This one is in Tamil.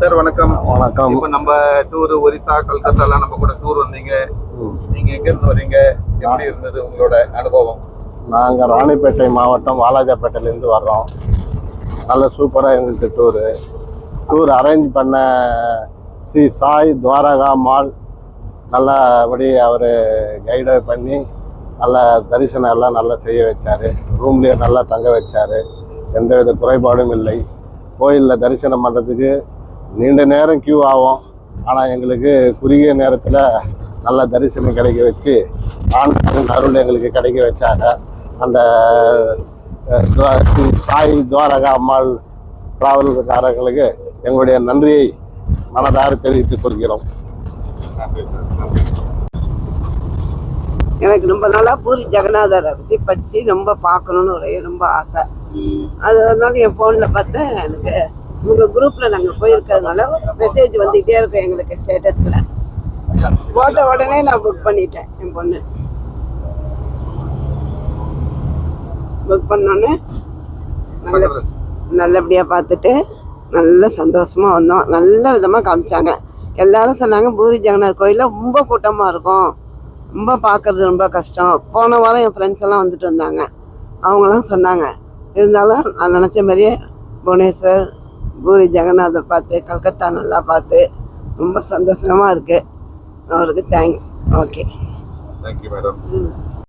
சார் வணக்கம். வணக்கம். இப்போ நம்ம டூர் ஒரிசா கல்கத்தாலாம் நம்ம கூட டூர் வந்தீங்க. நீங்க எங்க இருந்து வரீங்க? எப்படி இருந்தது உங்களோட அனுபவம்? நாங்கள் ராணிப்பேட்டை மாவட்டம் வாலாஜாப்பேட்டையிலேருந்து வர்றோம். நல்ல சூப்பராக இருந்துச்சு டூரு டூர் அரேஞ்ச் பண்ண ஸ்ரீ சாய் துவாரகா மால் நல்லபடி அவர் கைடு பண்ணி நல்ல தரிசனம் எல்லாம் நல்லா செய்ய வச்சார். ரூம்லேயே நல்லா தங்க வச்சார். எந்தவித குறைபாடும் இல்லை. கோயிலில் தரிசனம் பண்ணுறதுக்கு நீண்ட நேரம் கியூ ஆகும் ஆனால் எங்களுக்கு குறுகிய நேரத்தில் நல்ல தரிசனம் கிடைக்க வச்சு ஆண்களின் அருள் எங்களுக்கு கிடைக்க வச்சாங்க. அந்த சாய் துவாரகா அம்மாள் டிராவல்காரங்களுக்கு எங்களுடைய நன்றியை மனதார தெரிவித்துக் கொள்கிறோம். எனக்கு ரொம்ப நாளா பூரி ஜெகநாதரை பற்றி படித்து ரொம்ப பார்க்கணுன்னு ஒரே ரொம்ப ஆசை. அது ஒரு நாள் என் ஃபோனில் பார்த்தேன் எனக்கு உங்கள் குரூப்பில் நாங்கள் போயிருக்கிறதுனால மெசேஜ் வந்துகிட்டே இருக்கும் எங்களுக்கு ஸ்டேட்டஸில் போட்ட உடனே நான் புக் பண்ணிட்டேன் என் பொண்ணு. புக் பண்ணோன்னே நல்ல நல்லபடியாக பார்த்துட்டு நல்ல சந்தோஷமாக வந்தோம். நல்ல விதமாக காமிச்சாங்க. எல்லாரும் சொன்னாங்க பூரி ஜெகநாத் கோயிலில் ரொம்ப கூட்டமாக இருக்கும். ரொம்ப பார்க்கறது ரொம்ப கஷ்டம். போன வாரம் என் ஃப்ரெண்ட்ஸ் எல்லாம் வந்துட்டு வந்தாங்க. அவங்களாம் சொன்னாங்க. இருந்தாலும் நான் நினச்ச மாதிரியே புவனேஸ்வர் பூரி ஜெகநாதர் பார்த்து கல்கத்தா நல்லா பார்த்து ரொம்ப சந்தோஷமாக இருக்குது அவருக்கு தேங்க்ஸ் ஓகே தேங்க்யூ மேடம் ம்.